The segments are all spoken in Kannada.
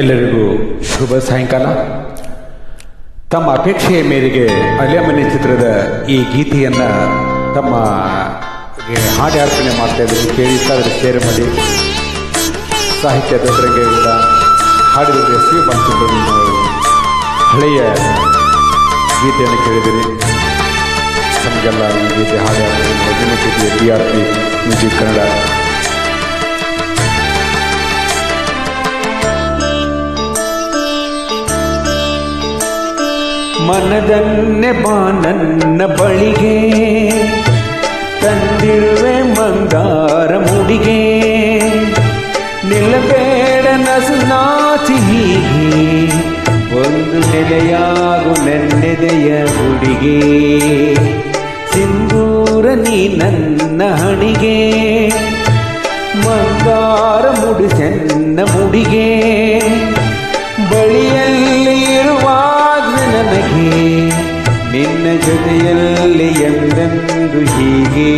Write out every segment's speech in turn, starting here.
ಎಲ್ಲರಿಗೂ ಶುಭ ಸಾಯಂಕಾಲ. ತಮ್ಮ ಅಪೇಕ್ಷೆಯ ಮೇರೆಗೆ ಅಲೆಮನೆ ಚಿತ್ರದ ಈ ಗೀತೆಯನ್ನ ತಮ್ಮ ಹಾಡಿ ಅರ್ಪಣೆ ಮಾಡ್ತಾ ಇದ್ರು ಕೇಳಿ ಅದರ ಶೇರ್ ಮಾಡಿ. ಸಾಹಿತ್ಯ ದೊಡ್ಡರಂಗೇಗೌಡ ಹಾಡಿದ ಎಸ್ ವಿ ಹಳೆಯ ಗೀತೆಯನ್ನು ಕೇಳಿದಿರಿ ನಮಗೆಲ್ಲ ಈ ಗೀತೆ ಹಾಡಿ ಅರ್ಪಣೆ D R P music Kannada ಮನದನ್ನೆ ಬಾ ನನ್ನ ಬಳಿಗೆ. ತಂದಿರುವೆ ಮಂಗಾರ ಮುಡಿಗೆ. ನಿಲ್ಲಬೇಡ ನಸು ನಾಚಿ ಹೀಗೆ. ಒಂದು ನೆಲೆಯಾಗು ನೆನ್ನೆದೆಯ ಹುಡಿಗೆ ಸಿಂಧೂರ ನೀ ನನ್ನ ಹಣಿಗೆ. ಮಂಗಾರ ಮುಡಿಸೆನ್ನ ಮುಡಿಗೆ. ನಿನ್ನ ಜೊತೆಯಲ್ಲಿ ಎಂದೆಂದು ಹೀಗೆ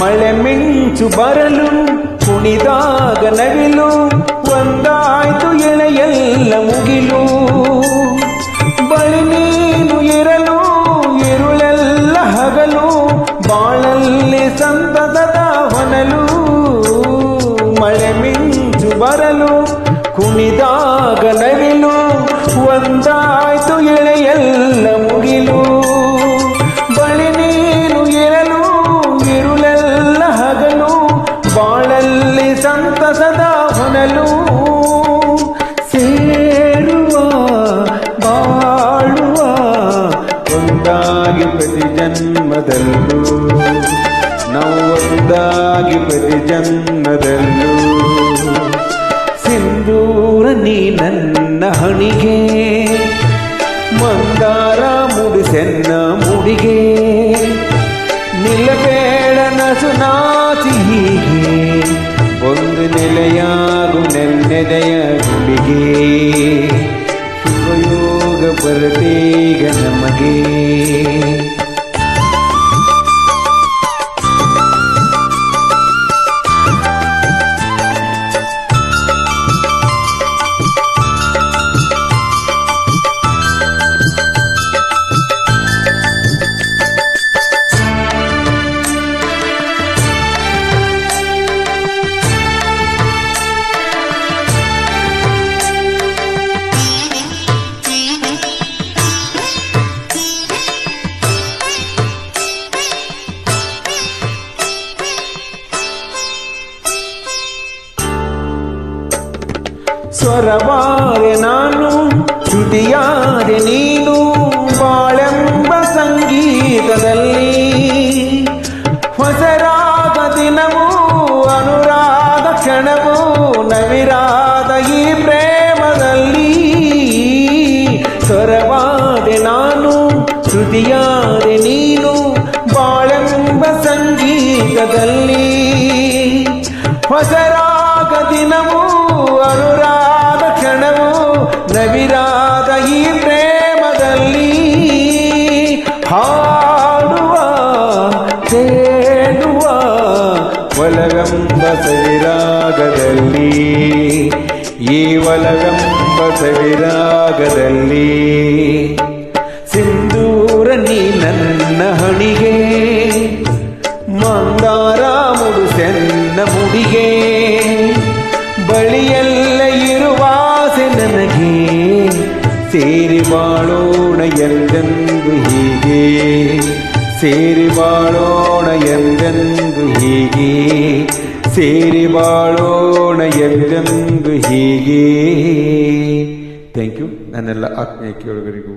ಮಳೆ ಮಿಂಚು ಬರಲು ಕುಣಿದಾಗ ನವಿಲು ಒಂದಾಯ್ತು ಎಳೆಯೆಲ್ಲ ಮುಗಿಲು ಬಳಿ ನೀನು ಇರಲು ಇರುಳೆಲ್ಲ ಹಗಲು ಬಾಳಲ್ಲಿ ಸಂತತದ ಹೊನಲು ಮಳೆ ಮಿಂಚು ಬರಲು ಕುಣಿದಾಗ ಸೇರುವ ಬಾಳುವ ಒಂದಾಗಿ ಪ್ರತಿ ಜನ್ಮದಲ್ಲೂ. ನಾವು ಒಂದಾಗಿ ಪ್ರತಿ ಜನ್ಮದಲ್ಲೂ. ಸಿಂಧೂರ ನೀ ನನ್ನ ಹಣಿಗೆ ಸ್ವರವಾರೆ ನಾನು ಶ್ರುತಿಯಾರೆ ನೀನು, ಬಾಳೆಂಬ ಸಂಗೀತದಲ್ಲಿ. ಹೊಸರಾಗ ದಿನವೂ ಅನುರಾಗ ಕ್ಷಣವೂ, ನವಿರಾದ ಈ ಪ್ರೇಮದಲ್ಲಿ. ಸ್ವರವಾದೆ ನಾನು ಚುಟಿಯಾರೆ ನೀನು, ಬಾಳೆಂಬ ಸಂಗೀತದಲ್ಲಿ. ಹೊಸರಾಗ ದಿನವೂ ನವಿರಾದ ಈ ಪ್ರೇಮದಲ್ಲಿ ಹಾಡುವ ತೇಡುವ ಒಲವೆಂಬ ಸವಿರಾಗದಲ್ಲಿ ಈ ಒಲವೆಂಬ ಸವಿರಾಗದಲ್ಲಿ ಸೇರಿ ಬಾಳೋಣ ಎಂದೆಂದು ಹೀಗೆ ಸೇರಿ ಬಾಳೋಣ ಎಂದೆಂದು ಹೀಗೆ ಸೇರಿ ಬಾಳೋಣ ಎಂದೆಂದು ಹೀಗೆ ಥ್ಯಾಂಕ್ ಯು ನನ್ನೆಲ್ಲ ಆತ್ಮೀಯ ಕೇಳುಗರಿಗೂ